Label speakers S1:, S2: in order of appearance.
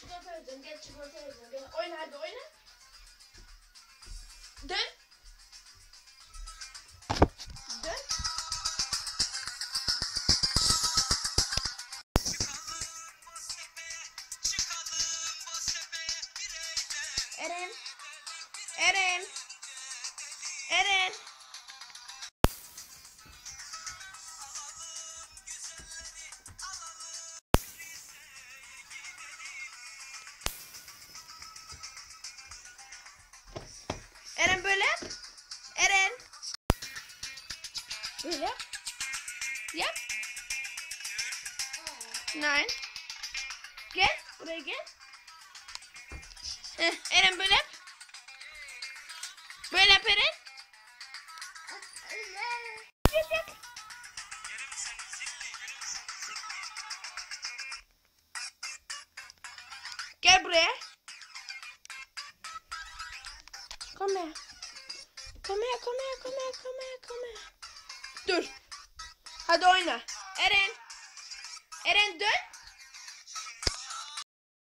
S1: çikolata vereceğim. Gel çikolata vereceğim. Gel oyna hadi oyna. Dön. Eren. Eren. Eren Böyle yap. Yap. Nein. Gel. Buraya gel. Heh, Eren böyle yap. Böyle yap Eren. Gel buraya. Come. Come here, come here, come here, come here, come here. Dur. Hadi oyna. Eren. Eren dön.